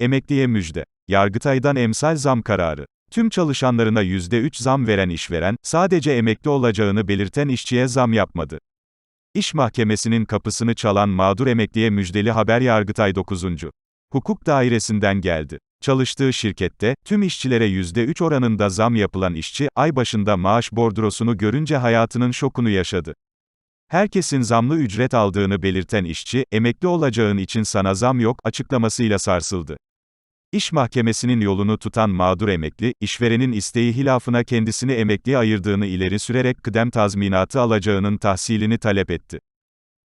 Emekliye müjde. Yargıtay'dan emsal zam kararı. Tüm çalışanlarına %3 zam veren işveren, sadece emekli olacağını belirten işçiye zam yapmadı. İş Mahkemesi'nin kapısını çalan mağdur emekliye müjdeli haber Yargıtay 9. Hukuk Dairesi'nden geldi. Çalıştığı şirkette, tüm işçilere %3 oranında zam yapılan işçi, ay başında maaş bordrosunu görünce hayatının şokunu yaşadı. Herkesin zamlı ücret aldığını belirten işçi, emekli olacağın için sana zam yok, açıklamasıyla sarsıldı. İş Mahkemesi'nin yolunu tutan mağdur emekli, işverenin isteği hilafına kendisini emekliye ayırdığını ileri sürerek kıdem tazminatı alacağının tahsilini talep etti.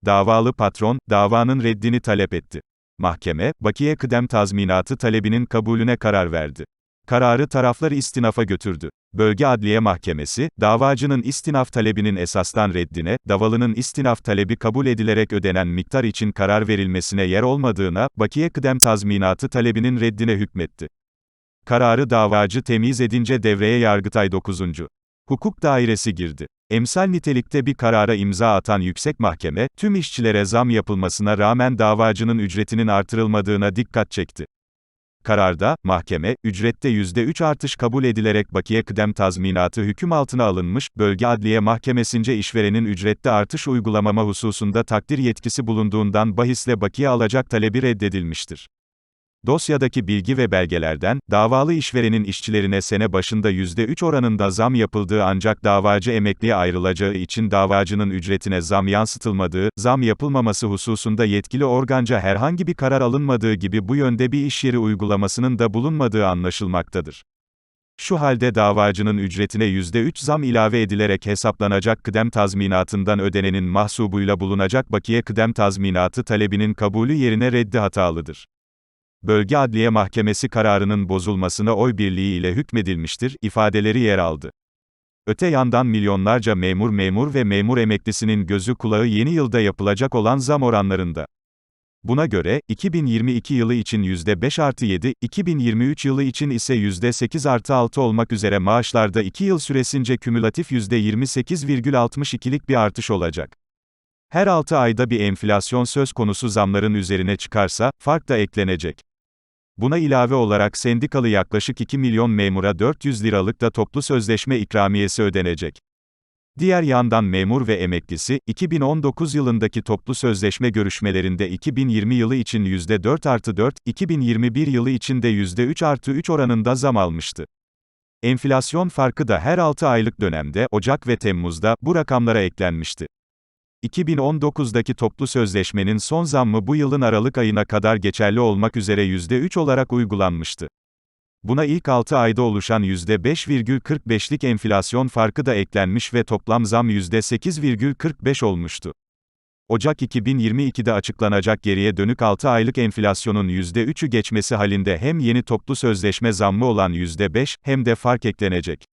Davalı patron, davanın reddini talep etti. Mahkeme, bakiye kıdem tazminatı talebinin kabulüne karar verdi. Kararı taraflar istinafa götürdü. Bölge Adliye Mahkemesi, davacının istinaf talebinin esastan reddine, davalının istinaf talebi kabul edilerek ödenen miktar için karar verilmesine yer olmadığına, bakiye kıdem tazminatı talebinin reddine hükmetti. Kararı davacı temiz edince devreye Yargıtay 9. Hukuk Dairesi girdi. Emsal nitelikte bir karara imza atan yüksek mahkeme, tüm işçilere zam yapılmasına rağmen davacının ücretinin artırılmadığına dikkat çekti. Kararda, mahkeme, ücrette %3 artış kabul edilerek bakiye kıdem tazminatı hüküm altına alınmış, bölge adliye mahkemesince işverenin ücrette artış uygulamama hususunda takdir yetkisi bulunduğundan bahisle bakiye alacak talebi reddedilmiştir. Dosyadaki bilgi ve belgelerden, davalı işverenin işçilerine sene başında %3 oranında zam yapıldığı ancak davacı emekliye ayrılacağı için davacının ücretine zam yansıtılmadığı, zam yapılmaması hususunda yetkili organca herhangi bir karar alınmadığı gibi bu yönde bir iş yeri uygulamasının da bulunmadığı anlaşılmaktadır. Şu halde davacının ücretine %3 zam ilave edilerek hesaplanacak kıdem tazminatından ödenenin mahsubuyla bulunacak bakiye kıdem tazminatı talebinin kabulü yerine reddi hatalıdır. Bölge Adliye Mahkemesi kararının bozulmasına oy birliği ile hükmedilmiştir, ifadeleri yer aldı. Öte yandan milyonlarca memur memur ve memur emeklisinin gözü kulağı yeni yılda yapılacak olan zam oranlarında. Buna göre, 2022 yılı için %5 artı 7, 2023 yılı için ise %8 artı 6 olmak üzere maaşlarda 2 yıl süresince kümülatif %28,62'lik bir artış olacak. Her 6 ayda bir enflasyon söz konusu zamların üzerine çıkarsa, fark da eklenecek. Buna ilave olarak sendikalı yaklaşık 2 milyon memura 400 liralık da toplu sözleşme ikramiyesi ödenecek. Diğer yandan memur ve emeklisi, 2019 yılındaki toplu sözleşme görüşmelerinde 2020 yılı için %4 artı 4, 2021 yılı için de %3 artı 3 oranında zam almıştı. Enflasyon farkı da her 6 aylık dönemde, Ocak ve Temmuz'da, bu rakamlara eklenmişti. 2019'daki toplu sözleşmenin son zammı bu yılın Aralık ayına kadar geçerli olmak üzere %3 olarak uygulanmıştı. Buna ilk 6 ayda oluşan %5,45'lik enflasyon farkı da eklenmiş ve toplam zam %8,45 olmuştu. Ocak 2022'de açıklanacak geriye dönük 6 aylık enflasyonun %3'ü geçmesi halinde hem yeni toplu sözleşme zammı olan %5, hem de fark eklenecek.